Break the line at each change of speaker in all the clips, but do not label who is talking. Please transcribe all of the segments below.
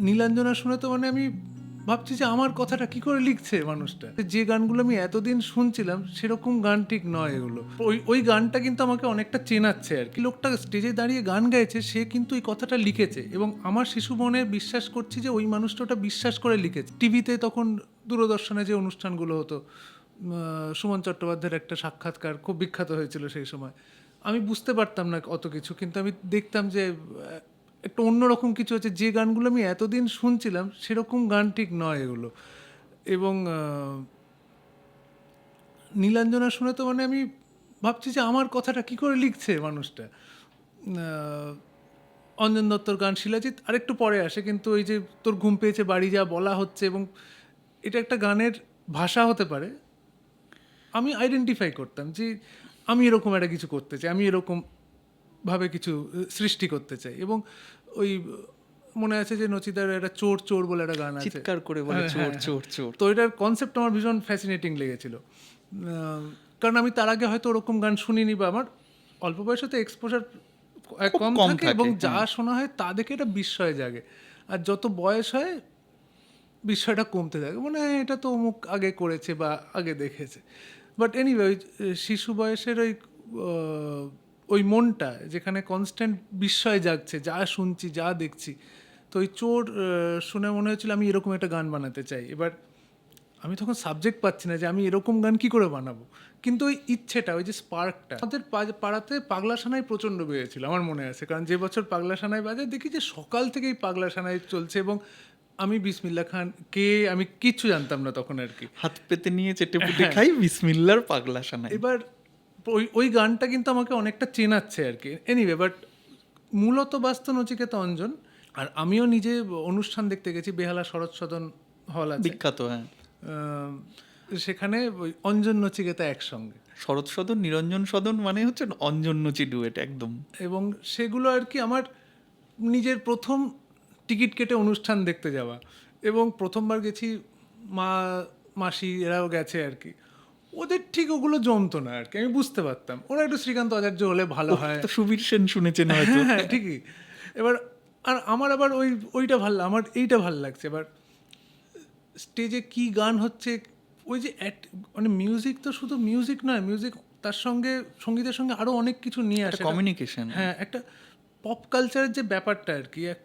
নীলাঞ্জনা শুনে তো মানে আমি ভাবছি যে আমার কথাটা কি করে লিখছে মানুষটা? যে গানগুলো আমি এতদিন শুনছিলাম, সেরকম গান ঠিক নয় এগুলো। ওই ওই গানটা কিন্তু আমাকে অনেকটা চেনাচ্ছে আর কি। লোকটা স্টেজে দাঁড়িয়ে গান গাইছে, সে কিন্তু এই কথাটা লিখেছে। এবং আমার শিশু মনে বিশ্বাস করছি যে ওই মানুষটা ওটা বিশ্বাস করে লিখেছে। টিভিতে তখন দূরদর্শনে যে অনুষ্ঠানগুলো হতো সুমন চট্টোপাধ্যায়ের একটা সাক্ষাৎকার খুব বিখ্যাত হয়েছিল সেই সময়। আমি বুঝতে পারতাম না অত কিছু, কিন্তু আমি দেখতাম যে একটা অন্যরকম কিছু হচ্ছে যে গানগুলো আমি এতদিন শুনছিলাম, সেরকম গান ঠিক নয় এগুলো। এবং নীলাঞ্জনা শুনে তো মানে আমি ভাবছি যে আমার কথাটা কি করে লিখছে মানুষটা? অঞ্জন দত্তর গান শিলাজিৎ আরেকটু পরে আসে, কিন্তু ওই যে তোর ঘুম পেয়েছে, বাড়ি যা বলা হচ্ছে এবং এটা একটা গানের ভাষা হতে পারে। আমি আইডেন্টিফাই করতাম যে আমি এরকম একটা কিছু করতে চাই, আমি এরকম ভাবে কিছু সৃষ্টি করতে চাই। এবং ওই মনে আছে যে নচিদার একটা চোর চোর বলে একটা গান আছে?
চিৎকার করে বলে
হ্যাঁ,
চোর
হ্যাঁ,
চোর চোর।
তো এটার কনসেপ্ট আমার ভীষণ ফ্যাসিনেটিং লেগেছিল। কারণ আমি তার আগে হয়তো ওরকম গান শুনিনি বা আমার অল্প বয়সে তো এক্সপোজার কম থাকে এবং যা শোনা হয় তা দেখে এটা বিস্ময় জাগে। আর যত বয়স হয় বিষয়টা কমতে থাকে। মানে হ্যাঁ, এটা তো অমুক আগে করেছে বা আগে দেখেছে। বাট এনিওয়ে ওই শিশু বয়সের ওই ওই মনটা যেখানে কনস্ট্যান্ট বিস্ময় জাগছে যা শুনছি যা দেখছি তো ওই চোর শুনে মনে হয়েছিল আমি এরকম একটা গান বানাতে চাই। এবার আমি তখন সাবজেক্ট পাচ্ছি না যে আমি এরকম গান কি করে বানাবো? কিন্তু ওই ইচ্ছেটা ওই যে স্পার্কটা আমাদের পাড়াতে পাগলা সানাই প্রচণ্ড বেড়েছিল আমার মনে আছে। কারণ যে বছর পাগলা সানাই বাজে দেখি যে সকাল থেকেই পাগলা সানাই চলছে এবং আমি বিসমিল্লা খান কে আমি কিচ্ছু জানতাম না তখন আর কি।
হাত পেতে নিয়ে চেটে পুটে
হ্যাঁ।
খাই বিসমিল্লার পাগলা সানাই।
এবার ওই ওই গানটা কিন্তু আমাকে অনেকটা চেনাচ্ছে আর কি। এনিওয়ে বাট মূলত বাস্তব নচিকেতা অঞ্জন আর আমিও নিজে অনুষ্ঠান দেখতে গেছি বেহালা শরৎ সদন হল আছে।
বিখ্যাত হ্যাঁ।
সেখানে ওই অঞ্জন নচিকেতা একসঙ্গে।
শরৎ সদন নিরঞ্জন সদন মানে হচ্ছে অঞ্জন নচি ডুয়েট একদম।
এবং সেগুলো আর কি আমার নিজের প্রথম টিকিট কেটে অনুষ্ঠান দেখতে যাওয়া। এবং প্রথমবার গেছি মা মাসি এরাও গেছে আর কি। ওদের ঠিক ওগুলো জমতো না আর কি আমি বুঝতে পারতাম। ওরা একটু শ্রীকান্ত আচার্য হলে ভালো হয়।
তো সুবীর সেন শুনেছেন হয়তো।
হ্যাঁ ঠিকই। এবার আর আমার আবার ওই ওইটা ভালো আমার এইটা ভালো লাগছে। এবার স্টেজে কি গান হচ্ছে ওই যে মানে মিউজিক তো শুধু মিউজিক নয় মিউজিক তার সঙ্গে সঙ্গীতের সঙ্গে আরও অনেক কিছু নিয়ে আসে।
কমিউনিকেশন
হ্যাঁ একটা পপ কালচারের যে ব্যাপারটা আর কি এক-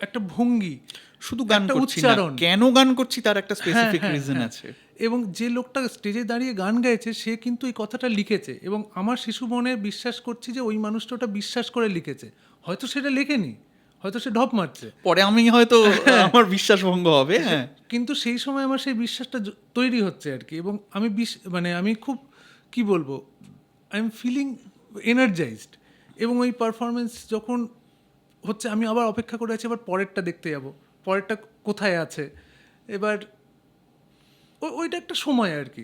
একটা ভঙ্গি
শুধু গানটা
উচ্চারণ।
কেন গান করছি তার একটা স্পেসিফিক
হ্যাঁ,
রিজন
হ্যাঁ।
আছে।
এবং যে লোকটা স্টেজে দাঁড়িয়ে গান গাইছে সে কিন্তু এই কথাটা লিখেছে। এবং আমার শিশু মনে বিশ্বাস করছি যে ওই মানুষটা ওটা বিশ্বাস করে লিখেছে। হয়তো সেটা লেখেনি হয়তো সে ঢপ মারছে।
পরে আমি হয়তো আমার বিশ্বাস ভঙ্গ হবে হ্যাঁ।
কিন্তু সেই সময় আমার সেই বিশ্বাসটা তৈরি হচ্ছে আর কি। এবং আমি বিশ- মানে আমি খুব কি বলব আই এম ফিলিং এনার্জাইজড এবং ওই পারফরমেন্স যখন হচ্ছে আমি আবার অপেক্ষা করে আছি আবার পরেরটা দেখতে যাব। পরেরটা কোথায় আছে? এবার ওইটা একটা সময় আর কি।